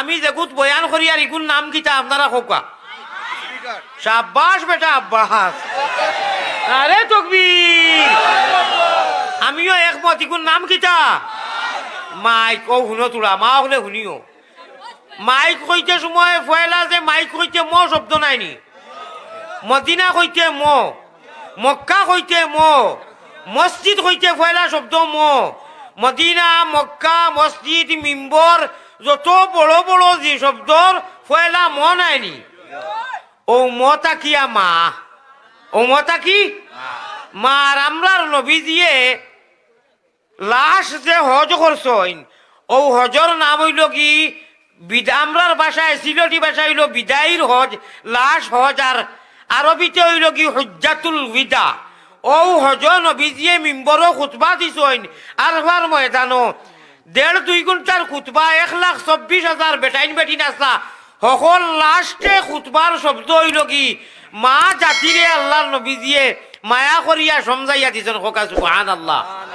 আমি যেগুত বয়ান করি আর ইগুন নাম কিতা আপনারা খোকা সাব্বাস বেটা আব্বাস। আরে তকবীর। আমিও একমত, ইগুন নাম কিতা মাইক ও শুনো তোরা, মা হলে শুনিও। মাইক কইতে সময় ফয়লা যে মাইক কইতে ম শব্দ নাইনি। মদিনা কইতে ম, মক্কা কইতে ম মসজিদ কইতে ফয়লা শব্দ ম। মদিনা, মক্কা মসজিদ মিম্বর যত বড় বড় যে শব্দর ফয়লা ম নাইনি। ও মতা কিয়া মা? ও মতা কি? মা। আমরার নবী দিয়ে লাশ যে হজ করছইন ও হজর নাম হইল কি? আমরার ভাষায় সিলটি ভাষা হইল বিদায়ীর হজ, লাশ হজ, আর আরবিতে হইল কি? হজ্জাতুল বিদা ও হজ নবীজিয়ে মিম্বরও খুতবা দিছইন আরবার ময়দানো। দেড় দুই ঘণ্টার খুতবা, এক লাখ চব্বিশ হাজার বেটাইন বেটিন আসলা সকল লাস্টে খুতবার শব্দ হইল কি? মা জাতিরে আল্লাহর নবীজিয়ে মায়া করিয়া সমজাইয়া দিছেন খোকা সুবহান আল্লাহ